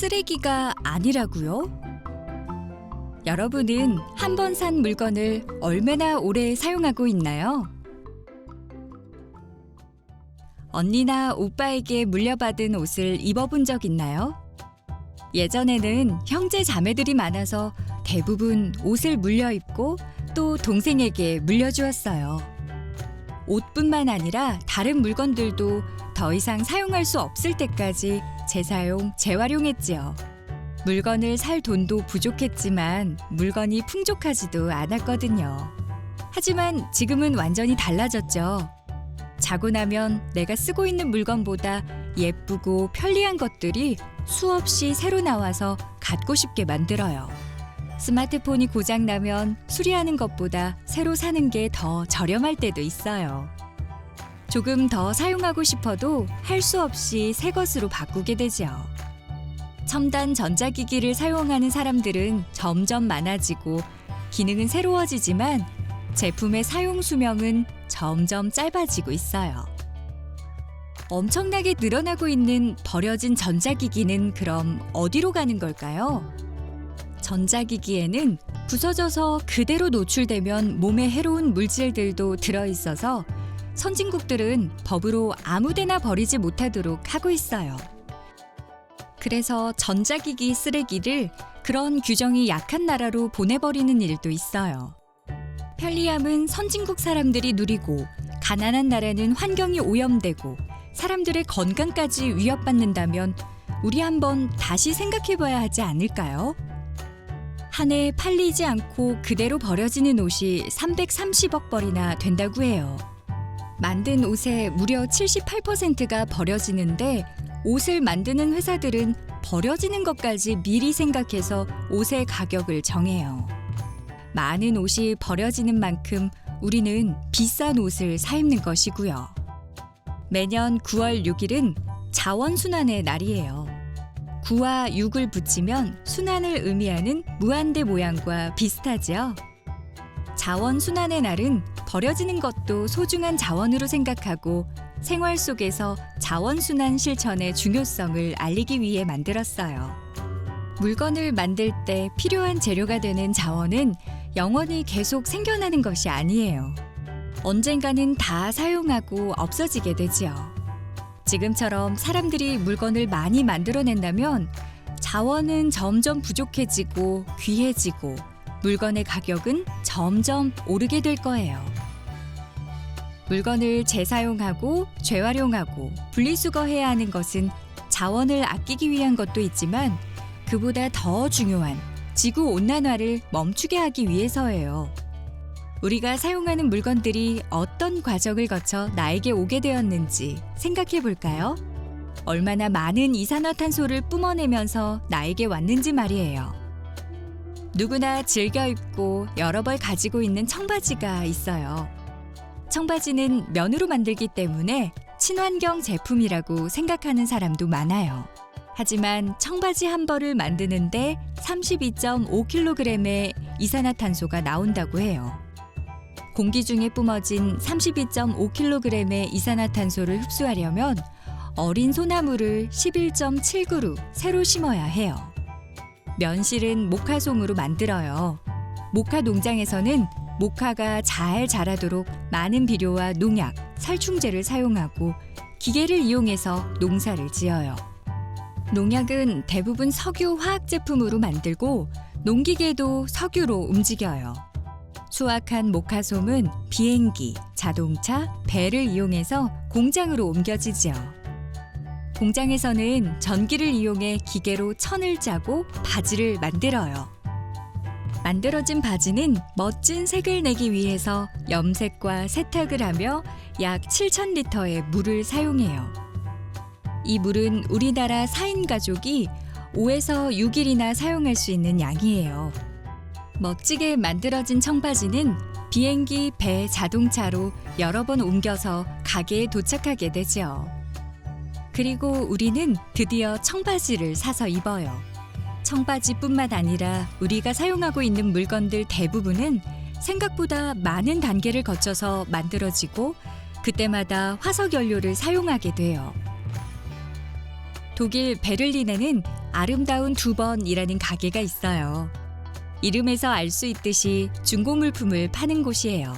쓰레기가 아니라고요? 여러분은 한 번 산 물건을 얼마나 오래 사용하고 있나요? 언니나 오빠에게 물려받은 옷을 입어본 적 있나요? 예전에는 형제 자매들이 많아서 대부분 옷을 물려 입고 또 동생에게 물려주었어요. 옷뿐만 아니라 다른 물건들도 더 이상 사용할 수 없을 때까지 재사용, 재활용했지요. 물건을 살 돈도 부족했지만 물건이 풍족하지도 않았거든요. 하지만 지금은 완전히 달라졌죠. 자고 나면 내가 쓰고 있는 물건보다 예쁘고 편리한 것들이 수없이 새로 나와서 갖고 싶게 만들어요. 스마트폰이 고장나면 수리하는 것보다 새로 사는 게 더 저렴할 때도 있어요. 조금 더 사용하고 싶어도 할 수 없이 새 것으로 바꾸게 되죠. 첨단 전자기기를 사용하는 사람들은 점점 많아지고 기능은 새로워지지만 제품의 사용 수명은 점점 짧아지고 있어요. 엄청나게 늘어나고 있는 버려진 전자기기는 그럼 어디로 가는 걸까요? 전자기기에는 부서져서 그대로 노출되면 몸에 해로운 물질들도 들어있어서 선진국들은 법으로 아무데나 버리지 못하도록 하고 있어요. 그래서 전자기기 쓰레기를 그런 규정이 약한 나라로 보내버리는 일도 있어요. 편리함은 선진국 사람들이 누리고 가난한 나라는 환경이 오염되고 사람들의 건강까지 위협받는다면 우리 한번 다시 생각해봐야 하지 않을까요? 한 해 팔리지 않고 그대로 버려지는 옷이 330억 벌이나 된다고 해요. 만든 옷의 무려 78%가 버려지는데 옷을 만드는 회사들은 버려지는 것까지 미리 생각해서 옷의 가격을 정해요. 많은 옷이 버려지는 만큼 우리는 비싼 옷을 사 입는 것이고요. 매년 9월 6일은 자원순환의 날이에요. 9와 6을 붙이면 순환을 의미하는 무한대 모양과 비슷하지요. 자원순환의 날은 버려지는 것도 소중한 자원으로 생각하고 생활 속에서 자원순환 실천의 중요성을 알리기 위해 만들었어요. 물건을 만들 때 필요한 재료가 되는 자원은 영원히 계속 생겨나는 것이 아니에요. 언젠가는 다 사용하고 없어지게 되지요. 지금처럼 사람들이 물건을 많이 만들어낸다면 자원은 점점 부족해지고 귀해지고 물건의 가격은 점점 오르게 될 거예요. 물건을 재사용하고 재활용하고 분리수거해야 하는 것은 자원을 아끼기 위한 것도 있지만 그보다 더 중요한 지구 온난화를 멈추게 하기 위해서예요. 우리가 사용하는 물건들이 어떤 과정을 거쳐 나에게 오게 되었는지 생각해 볼까요? 얼마나 많은 이산화탄소를 뿜어내면서 나에게 왔는지 말이에요. 누구나 즐겨 입고 여러 벌 가지고 있는 청바지가 있어요. 청바지는 면으로 만들기 때문에 친환경 제품이라고 생각하는 사람도 많아요. 하지만 청바지 한 벌을 만드는데 32.5kg의 이산화탄소가 나온다고 해요. 공기 중에 뿜어진 32.5kg의 이산화탄소를 흡수하려면 어린 소나무를 11.7그루 새로 심어야 해요. 면실은 모카솜으로 만들어요. 모카 농장에서는 모카가 잘 자라도록 많은 비료와 농약, 살충제를 사용하고 기계를 이용해서 농사를 지어요. 농약은 대부분 석유 화학 제품으로 만들고 농기계도 석유로 움직여요. 수확한 모카솜은 비행기, 자동차, 배를 이용해서 공장으로 옮겨지지요. 공장에서는 전기를 이용해 기계로 천을 짜고 바지를 만들어요. 만들어진 바지는 멋진 색을 내기 위해서 염색과 세탁을 하며 약 7,000리터의 물을 사용해요. 이 물은 우리나라 4인 가족이 5에서 6일이나 사용할 수 있는 양이에요. 멋지게 만들어진 청바지는 비행기, 배, 자동차로 여러 번 옮겨서 가게에 도착하게 되죠. 그리고 우리는 드디어 청바지를 사서 입어요. 청바지뿐만 아니라 우리가 사용하고 있는 물건들 대부분은 생각보다 많은 단계를 거쳐서 만들어지고 그때마다 화석 연료를 사용하게 돼요. 독일 베를린에는 아름다운 두 번이라는 가게가 있어요. 이름에서 알 수 있듯이 중고 물품을 파는 곳이에요.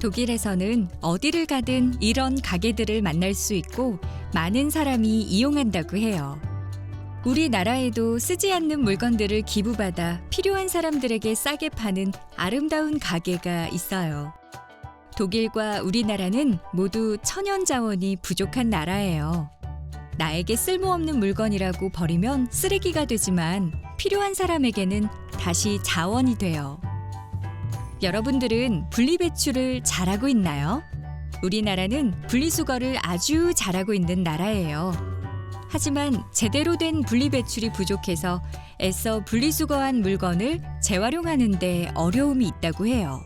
독일에서는 어디를 가든 이런 가게들을 만날 수 있고 많은 사람이 이용한다고 해요. 우리나라에도 쓰지 않는 물건들을 기부받아 필요한 사람들에게 싸게 파는 아름다운 가게가 있어요. 독일과 우리나라는 모두 천연 자원이 부족한 나라예요. 나에게 쓸모없는 물건이라고 버리면 쓰레기가 되지만 필요한 사람에게는 다시 자원이 돼요. 여러분들은 분리배출을 잘하고 있나요? 우리나라는 분리수거를 아주 잘하고 있는 나라예요. 하지만 제대로 된 분리배출이 부족해서 애써 분리수거한 물건을 재활용하는 데 어려움이 있다고 해요.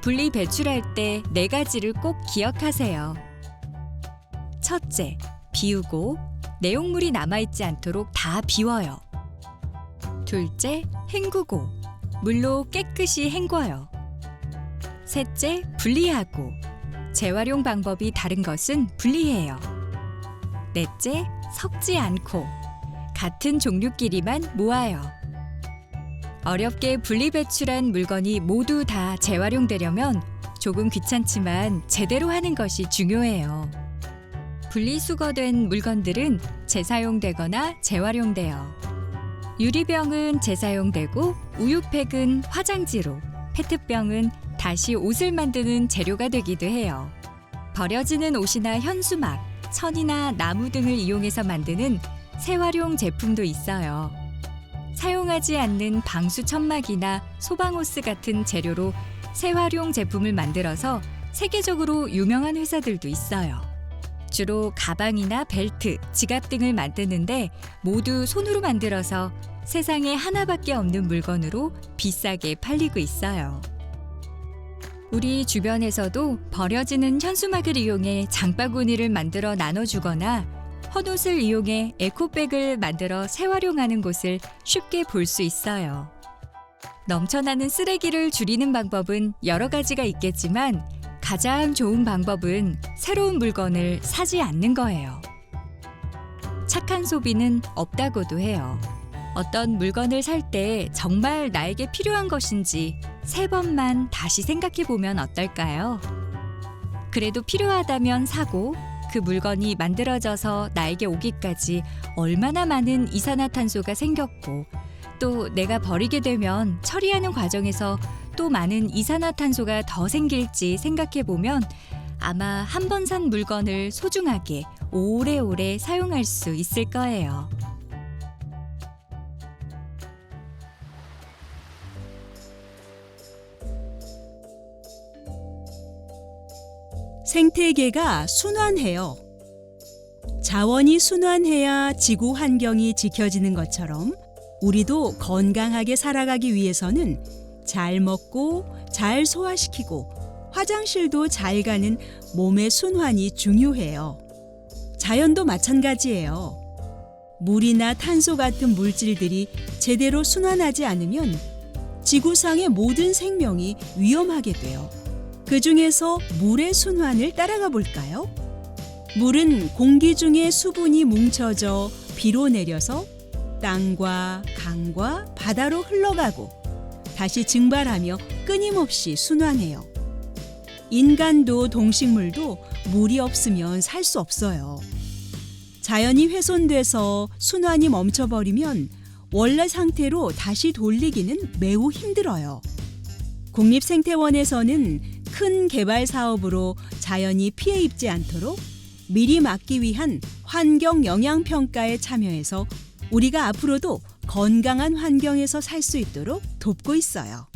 분리배출할 때 네 가지를 꼭 기억하세요. 첫째, 비우고 내용물이 남아있지 않도록 다 비워요. 둘째, 헹구고 물로 깨끗이 헹궈요. 셋째, 분리하고 재활용 방법이 다른 것은 분리해요. 넷째, 섞지 않고 같은 종류끼리만 모아요. 어렵게 분리배출한 물건이 모두 다 재활용되려면 조금 귀찮지만 제대로 하는 것이 중요해요. 분리수거된 물건들은 재사용되거나 재활용돼요. 유리병은 재사용되고 우유팩은 화장지로, 페트병은 다시 옷을 만드는 재료가 되기도 해요. 버려지는 옷이나 현수막, 천이나 나무 등을 이용해서 만드는 재활용 제품도 있어요. 사용하지 않는 방수 천막이나 소방호스 같은 재료로 재활용 제품을 만들어서 세계적으로 유명한 회사들도 있어요. 주로 가방이나 벨트, 지갑 등을 만드는데 모두 손으로 만들어서 세상에 하나밖에 없는 물건으로 비싸게 팔리고 있어요. 우리 주변에서도 버려지는 현수막을 이용해 장바구니를 만들어 나눠주거나 헛옷을 이용해 에코백을 만들어 재활용하는 곳을 쉽게 볼 수 있어요. 넘쳐나는 쓰레기를 줄이는 방법은 여러 가지가 있겠지만 가장 좋은 방법은 새로운 물건을 사지 않는 거예요. 착한 소비는 없다고도 해요. 어떤 물건을 살 때 정말 나에게 필요한 것인지 세 번만 다시 생각해 보면 어떨까요? 그래도 필요하다면 사고 그 물건이 만들어져서 나에게 오기까지 얼마나 많은 이산화탄소가 생겼고 또 내가 버리게 되면 처리하는 과정에서 또 많은 이산화탄소가 더 생길지 생각해 보면 아마 한 번 산 물건을 소중하게 오래오래 사용할 수 있을 거예요. 생태계가 순환해요. 자원이 순환해야 지구 환경이 지켜지는 것처럼 우리도 건강하게 살아가기 위해서는 잘 먹고 잘 소화시키고 화장실도 잘 가는 몸의 순환이 중요해요. 자연도 마찬가지예요. 물이나 탄소 같은 물질들이 제대로 순환하지 않으면 지구상의 모든 생명이 위험하게 돼요. 그 중에서 물의 순환을 따라가 볼까요? 물은 공기 중에 수분이 뭉쳐져 비로 내려서 땅과 강과 바다로 흘러가고 다시 증발하며 끊임없이 순환해요. 인간도 동식물도 물이 없으면 살 수 없어요. 자연이 훼손돼서 순환이 멈춰버리면 원래 상태로 다시 돌리기는 매우 힘들어요. 국립생태원에서는 큰 개발 사업으로 자연이 피해 입지 않도록 미리 막기 위한 환경 영향 평가에 참여해서 우리가 앞으로도 건강한 환경에서 살 수 있도록 돕고 있어요.